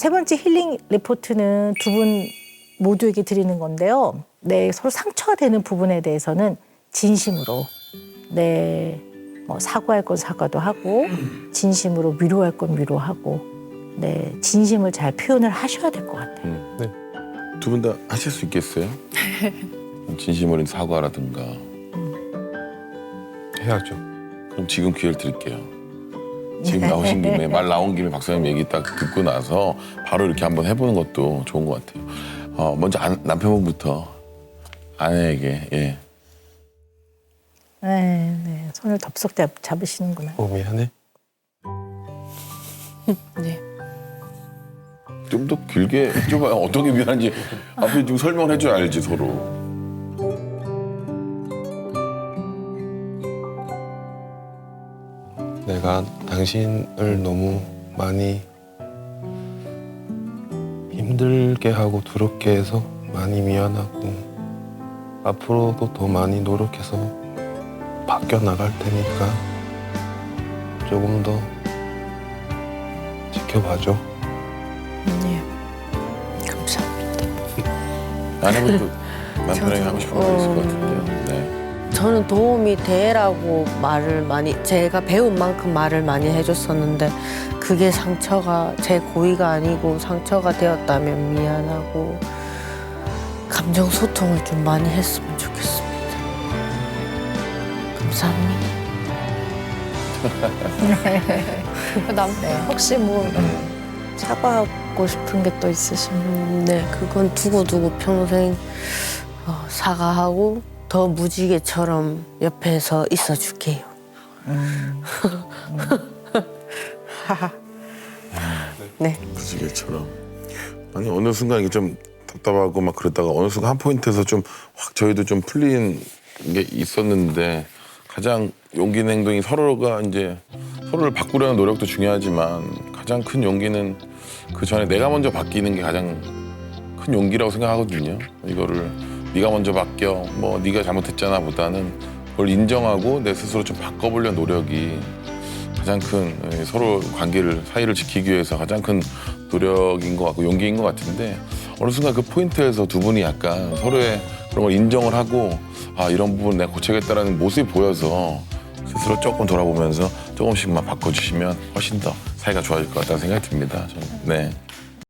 세 번째 힐링 리포트는 두 분 모두에게 드리는 건데요. 네, 서로 상처가 되는 부분에 대해서는 진심으로 네, 뭐 사과할 건 사과도 하고 진심으로 위로할 건 위로하고 네, 진심을 잘 표현을 하셔야 될 것 같아요. 두분 다 하실 수 있겠어요? 진심 어린 사과라든가. 해야죠. 그럼 지금 기회를 드릴게요. 지금 나오신 김에 말 나온 김에 박사님 얘기 딱 듣고 나서 바로 이렇게 한번 해보는 것도 좋은 것 같아요. 어, 먼저 안- 남편분부터 아내에게 예. 네, 네, 손을 덥석 잡, 잡으시는구나. 어 미안해. 네. 좀 더 길게 해줘봐요. 어떻게 미안한지 앞에 좀 설명을 해줘야 알지 서로. 내가 당신을 너무 많이 힘들게 하고 두렵게 해서 많이 미안하고 앞으로도 더 많이 노력해서 바뀌어 나갈 테니까 조금 더 지켜봐줘. 네. 감사합니다. 아내분도 남편에게 저도, 하고 싶은 말 있을 것 어, 같은데요. 네. 저는 도움이 되라고 말을 많이 제가 배운 만큼 말을 많이 해줬었는데 그게 상처가 제 고의가 아니고 상처가 되었다면 미안하고 감정 소통을 좀 많이 했으면 좋겠습니다. 감사합니다. 남 네, 혹시 뭐 사과하고 싶은 게또 음, 네, 그건 두고두고 평생 어, 사과하고 더 무지개처럼 옆에서 있어 줄게요. 네. 부지개처럼. 아니 어느 순간 이게 좀 답답하고 막 그러다가 어느 순간 한 포인트에서 좀 확 저희도 좀 풀린 게 있었는데 가장 용기 있는 행동이 서로가 이제 서로를 바꾸려는 노력도 중요하지만 가장 큰 용기는 그 전에 내가 먼저 바뀌는 게 가장 큰 용기라고 생각하거든요. 이거를 네가 먼저 바뀌어 뭐 네가 잘못했잖아 보다는 그걸 인정하고 내 스스로 좀 바꿔보려는 노력이 가장 큰 예, 서로 관계를 사이를 지키기 위해서 가장 큰 노력인 것 같고 용기인 것 같은데 어느 순간 그 포인트에서 두 분이 약간 서로의 그런 걸 인정을 하고 아 이런 부분 내가 고쳐야겠다라는 모습이 보여서 스스로 조금 돌아보면서 조금씩만 바꿔주시면 훨씬 더 사이가 좋아질 것 같다는 생각이 듭니다. 저는. 네.